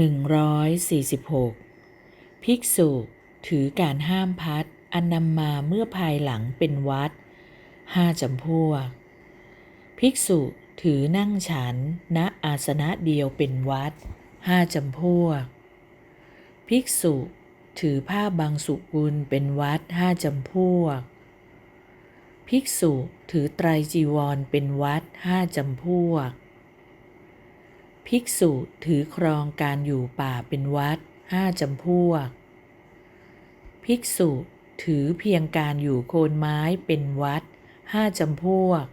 146 ภิกษุถือการห้ามพัดอันนำมาเมื่อภายหลังเป็นวัดห้าจำพวก ภิกษุถือนั่งฉันณอาสนะเดียวเป็นวัดห้าจำพวก ภิกษุถือผ้าบางสุกุลเป็นวัดห้าจำพวก ภิกษุถือไตรจีวรเป็นวัดห้าจำพวก ภิกษุถือครองการอยู่ป่าเป็นวัดห้าจำพวก ภิกษุถือเพียงการอยู่โคนไม้เป็นวัดห้าจำพวก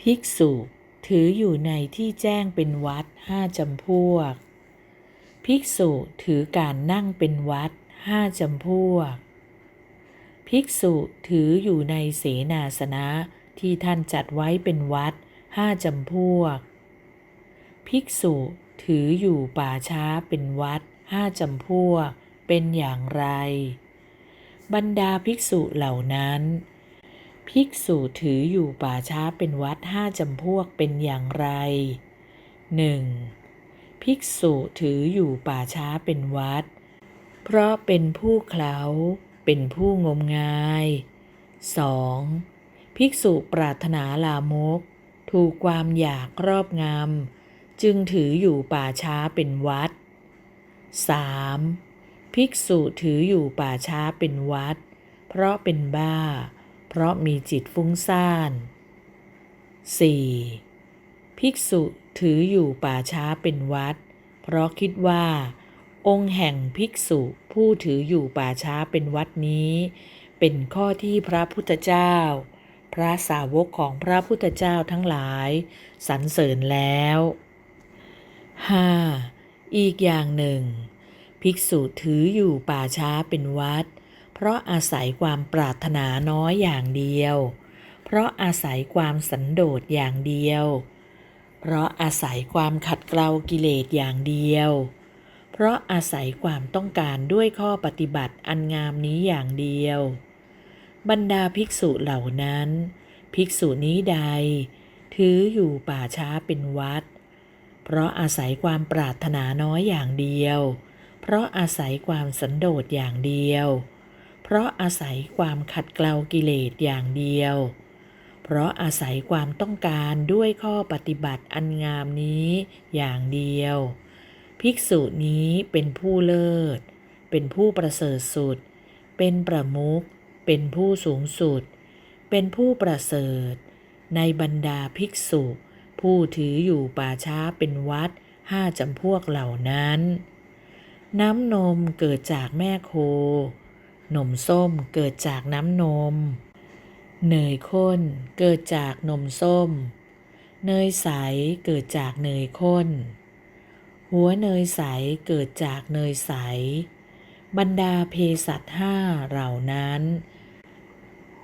ภิกษุถืออยู่ในที่แจ้งเป็นวัดห้าจำพวก ภิกษุถือการนั่งเป็นวัดห้าจำพวก ภิกษุถืออยู่ในเสนาสนะที่ท่านจัดไว้เป็นวัดห้าจำพวก ภิกษุถืออยู่ป่าช้าเป็นวัดห้าจำพวกเป็นอย่างไร บรรดาภิกษุเหล่านั้น ภิกษุถืออยู่ป่าช้าเป็นวัดห้าจำพวกเป็นอย่างไรหนึ่งภิกษุถืออยู่ป่าช้าเป็นวัด เพราะเป็นผู้เคล้าเป็นผู้งมงาย 2. ภิกษุปรารถนาลามก ถูกความอยากครอบงำ จึงถืออยู่ป่าช้าเป็นวัด 3. ภิกษุถืออยู่ป่าช้าเป็นวัด เพราะเป็นบ้า เพราะมีจิตฟุ้งซ่าน 4. ภิกษุถืออยู่ป่าช้าเป็นวัด เพราะคิดว่า องค์แห่งภิกษุผู้ถืออยู่ป่าช้าเป็นวัดนี้ เป็นข้อที่พระพุทธเจ้า พระสาวกของพระพุทธเจ้าทั้งหลาย สรรเสริญแล้ว 5. อีกอย่างหนึ่ง ภิกษุถืออยู่ป่าช้าเป็นวัด เพราะอาศัยความปรารถนาน้อยอย่างเดียว เพราะอาศัยความสันโดษอย่างเดียว เพราะอาศัยความขัดเกลากิเลสอย่างเดียว เพราะอาศัยความต้องการด้วยข้อปฏิบัติอันงามนี้อย่างเดียว บรรดาภิกษุเหล่านั้น ภิกษุนี้ใด ถืออยู่ป่าช้าเป็นวัดเพราะอาศัยความปรารถนาน้อยอย่างเดียว เพราะอาศัยความสันโดษอย่างเดียว เพราะอาศัยความขัดเกลากิเลสอย่างเดียว เพราะอาศัยความต้องการด้วยข้อปฏิบัติอันงามนี้อย่างเดียว ภิกษุนี้เป็นผู้เลิศ เป็นผู้ประเสริฐสุด เป็นประมุข เป็นผู้สูงสุด เป็นผู้ประเสริฐ ในบรรดาภิกษุ ผู้ถืออยู่ป่าช้าเป็นวัดห้าจำพวกเหล่านั้น น้ำนมเกิดจากแม่โค นมส้มเกิดจากน้ำนม เนยข้นเกิดจากนมส้ม เนยใสเกิดจากเนยข้น หัวเนยใสเกิดจากเนยใส บรรดาเภสัชห้าเหล่านั้น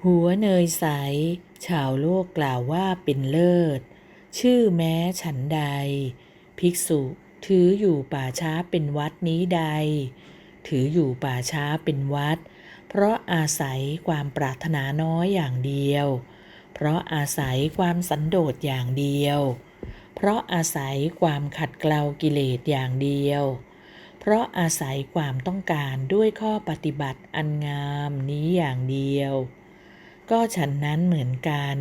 หัวเนยใส ชาวโลกกล่าวว่าเป็นเลิศ ชื่อแม้ฉันใด ภิกษุถืออยู่ป่าช้าเป็นวัดนี้ใด ถืออยู่ป่าช้าเป็นวัด เพราะอาศัยความปรารถนาน้อยอย่างเดียว เพราะอาศัยความสันโดษอย่างเดียว เพราะอาศัยความขัดเกลากิเลสอย่างเดียว เพราะอาศัยความต้องการด้วยข้อปฏิบัติอันงามนี้อย่างเดียว ก็ฉันนั้นเหมือนกัน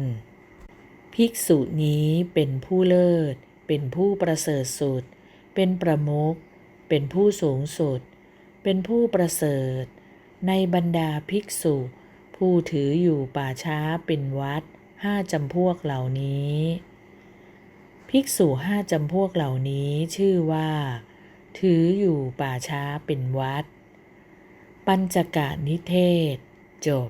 ภิกษุนี้เป็นผู้เลิศ เป็นผู้ประเสริฐสุด เป็นประมุข เป็นผู้สูงสุด เป็นผู้ประเสริฐ ในบรรดาภิกษุ ผู้ถืออยู่ป่าช้าเป็นวัดห้าจำพวกเหล่านี้ ภิกษุห้าจำพวกเหล่านี้ชื่อว่า ถืออยู่ป่าช้าเป็นวัด ปัญจกานิเทศ จบ